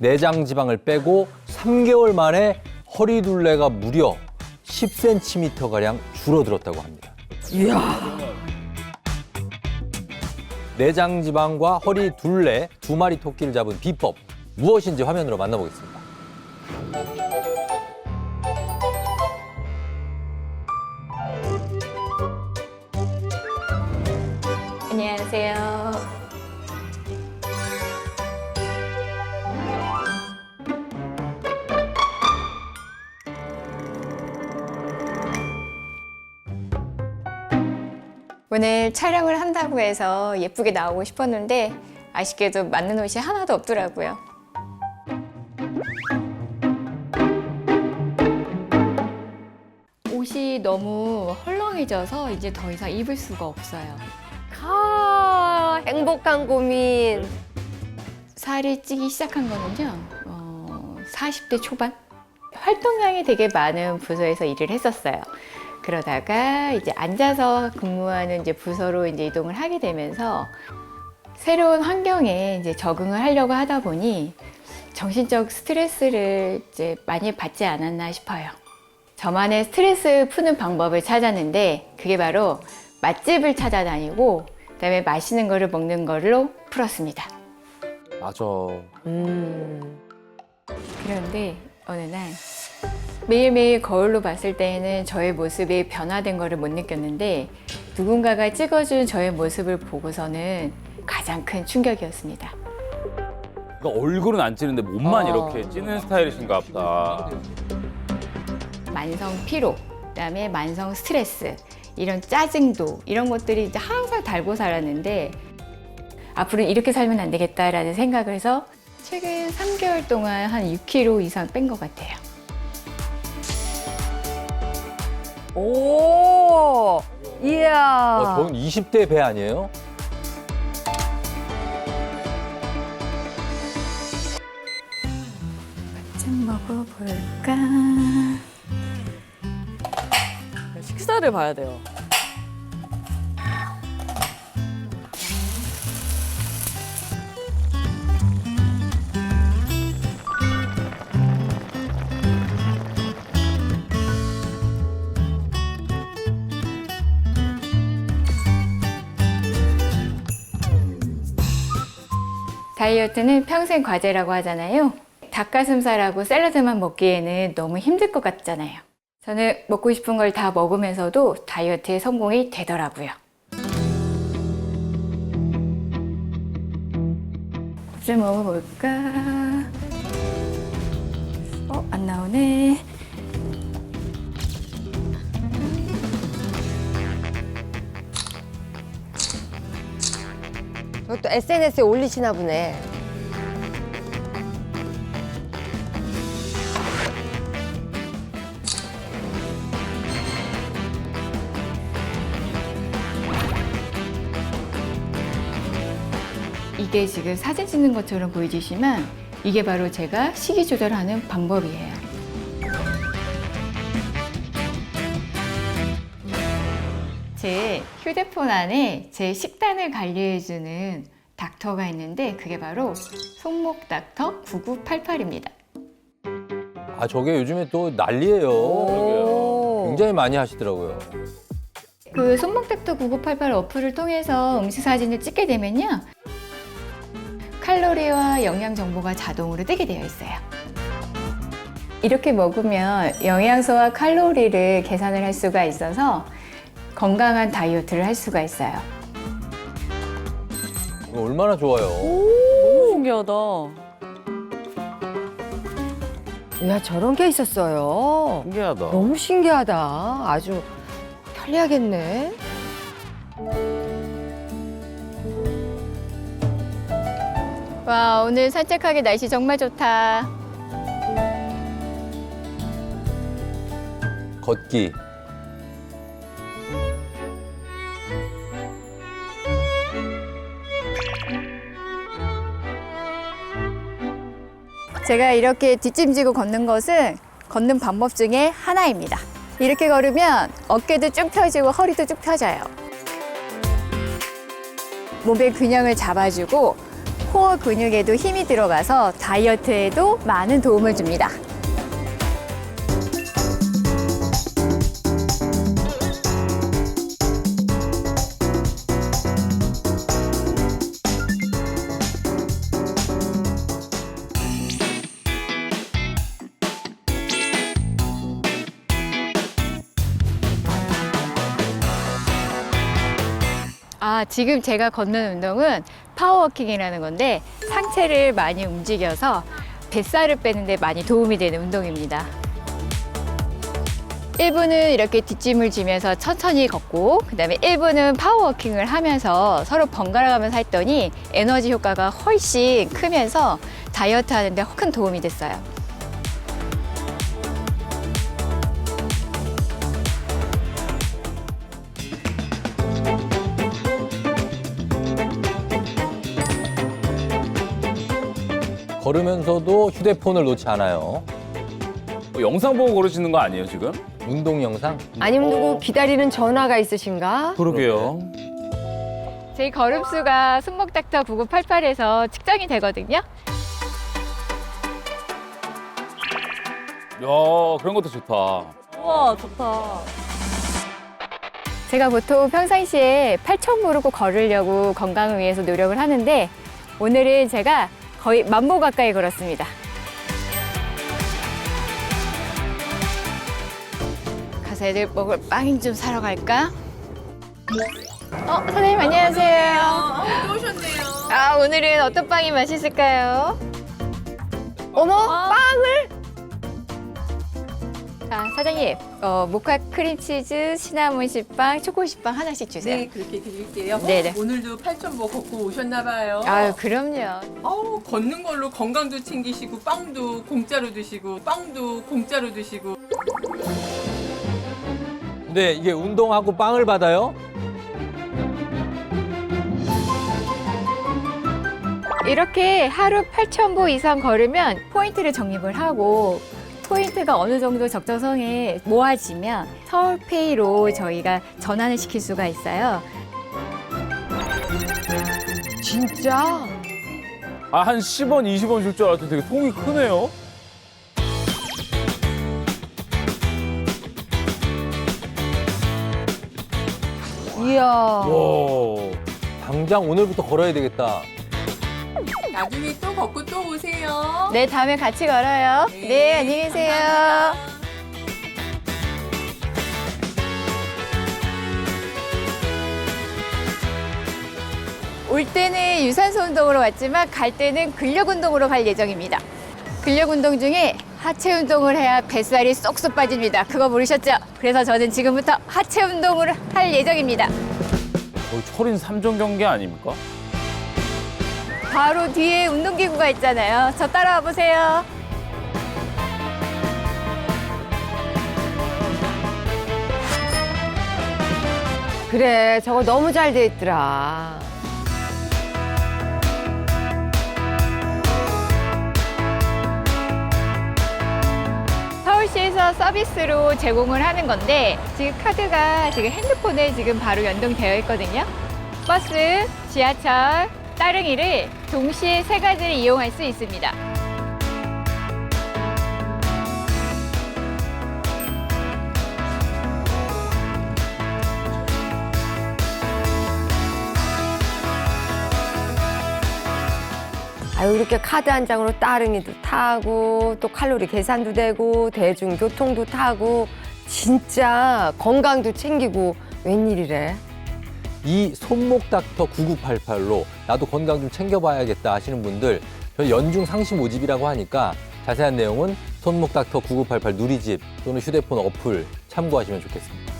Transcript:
내장 지방을 빼고 3개월 만에 허리 둘레가 무려 10cm 가량 줄어들었다고 합니다. 이야. 내장 지방과 허리 둘레 두 마리 토끼를 잡은 비법 무엇인지 화면으로 만나보겠습니다. 오늘 촬영을 한다고 해서 예쁘게 나오고 싶었는데 아쉽게도 맞는 옷이 하나도 없더라고요. 옷이 너무 헐렁해져서 이제 더 이상 입을 수가 없어요. 아, 행복한 고민. 살이 찌기 시작한 거는요, 어, 40대 초반? 활동량이 되게 많은 부서에서 일을 했었어요. 그러다가 이제 앉아서 근무하는 이제 부서로 이제 이동을 하게 되면서 새로운 환경에 이제 적응을 하려고 하다 보니 정신적 스트레스를 이제 많이 받지 않았나 싶어요. 저만의 스트레스 푸는 방법을 찾았는데 그게 바로 맛집을 찾아다니고 그다음에 맛있는 거를 먹는 걸로 풀었습니다. 맞아. 음. 그런데 어느 날 매일매일 거울로 봤을 때에는 저의 모습이 변화된 거를 못 느꼈는데 누군가가 찍어준 저의 모습을 보고서는 가장 큰 충격이었습니다. 그러니까 얼굴은 안 찌는데 몸만 어. 이렇게 찌는 스타일이신가 보다. 만성 피로, 그다음에 만성 스트레스, 이런 짜증도 이런 것들이 이제 항상 달고 살았는데 앞으로는 이렇게 살면 안 되겠다라는 생각을 해서 최근 3개월 동안 한 6kg 이상 뺀 것 같아요. 오. 이야. 어, 저건 20대 배 아니에요? 좀 먹어볼까? 식사를 봐야 돼요. 다이어트는 평생 과제라고 하잖아요. 닭가슴살하고 샐러드만 먹기에는 너무 힘들 것 같잖아요. 저는 먹고 싶은 걸 다 먹으면서도 다이어트에 성공이 되더라고요. 좀 먹어볼까? 어, 안 나오네. 그것도 SNS에 올리시나 보네. 이게 지금 사진 찍는 것처럼 보이지만 이게 바로 제가 식이 조절하는 방법이에요. 제 휴대폰 안에 제 식단을 관리해주는 닥터가 있는데 그게 바로 손목 닥터 9988입니다. 아, 저게 요즘에 또 난리예요. 오. 굉장히 많이 하시더라고요. 그 손목 닥터 9988 어플을 통해서 음식 사진을 찍게 되면요. 칼로리와 영양 정보가 자동으로 뜨게 되어 있어요. 이렇게 먹으면 영양소와 칼로리를 계산을 할 수가 있어서 건강한 다이어트를 할 수가 있어요. 이거 얼마나 좋아요. 너무 신기하다. 야, 저런 게 있었어요. 신기하다. 너무 신기하다. 아주 편리하겠네. 와, 오늘 산책하기 날씨 정말 좋다. 걷기. 제가 이렇게 뒷짐지고 걷는 것은 걷는 방법 중에 하나입니다. 이렇게 걸으면 어깨도 쭉 펴지고 허리도 쭉 펴져요. 몸의 균형을 잡아주고 코어 근육에도 힘이 들어가서 다이어트에도 많은 도움을 줍니다. 아, 지금 제가 걷는 운동은 파워워킹이라는 건데 상체를 많이 움직여서 뱃살을 빼는데 많이 도움이 되는 운동입니다. 1분은 이렇게 뒷짐을 지면서 천천히 걷고 그다음에 1분은 파워워킹을 하면서 서로 번갈아 가면서 했더니 에너지 효과가 훨씬 크면서 다이어트 하는데 큰 도움이 됐어요. 걸으면서도 휴대폰을 놓지 않아요. 뭐 영상 보고 걸으시는 거 아니에요 지금? 운동 영상? 아니면 누구 기다리는 전화가 있으신가? 그러게요. 제 걸음수가 승목닥터 9988에서 측정이 되거든요. 야 그런 것도 좋다. 우와, 좋다. 제가 보통 평상시에 팔천 무르고 걸으려고 건강을 위해서 노력을 하는데 오늘은 제가 거의 만보 가까이 걸었습니다. 가서 애들 먹을 빵좀 사러 갈까? 어, 사장님 안녕하세요. 또 오셨네요. 아, 오늘은 어떤 빵이 맛있을까요? 어머? 아, 사장님, 어, 모카 크림치즈, 시나몬 식빵, 초코 식빵 하나씩 주세요. 네, 그렇게 드릴게요. 네네. 오늘도 8,000보 걷고 오셨나봐요. 아유, 그럼요. 아우, 걷는 걸로 건강도 챙기시고, 빵도 공짜로 드시고, 빵도 공짜로 드시고. 근데 이게 운동하고 빵을 받아요? 이렇게 하루 8,000보 이상 걸으면 포인트를 적립을 하고 포인트가 어느 정도 적정성에 모아지면 서울페이로 저희가 전환을 시킬 수가 있어요. 진짜? 아 한 10원, 20원 줄 줄 알았더니 되게 통이 크네요. 이야. 와. 당장 오늘부터 걸어야 되겠다. 나중에 또 걷고 또 오세요. 네, 다음에 같이 걸어요. 네, 안녕히 계세요. 감사합니다. 올 때는 유산소 운동으로 왔지만 갈 때는 근력 운동으로 갈 예정입니다. 근력 운동 중에 하체 운동을 해야 뱃살이 쏙쏙 빠집니다. 그거 모르셨죠? 그래서 저는 지금부터 하체 운동을 할 예정입니다. 거의 철인 3종 경기 아닙니까? 바로 뒤에 운동기구가 있잖아요. 저 따라와 보세요. 그래, 저거 너무 잘 돼 있더라. 서울시에서 서비스로 제공을 하는 건데 지금 카드가 지금 핸드폰에 지금 바로 연동되어 있거든요. 버스, 지하철, 따릉이를 동시에 세 가지를 이용할 수 있습니다. 이렇게 카드 한 장으로 따릉이도 타고, 또 칼로리 계산도 되고, 대중교통도 타고, 진짜 건강도 챙기고, 웬일이래. 이 손목 닥터 9988로 나도 건강 좀 챙겨봐야겠다 하시는 분들 저희 연중 상시 모집이라고 하니까 자세한 내용은 손목 닥터 9988 누리집 또는 휴대폰 어플 참고하시면 좋겠습니다.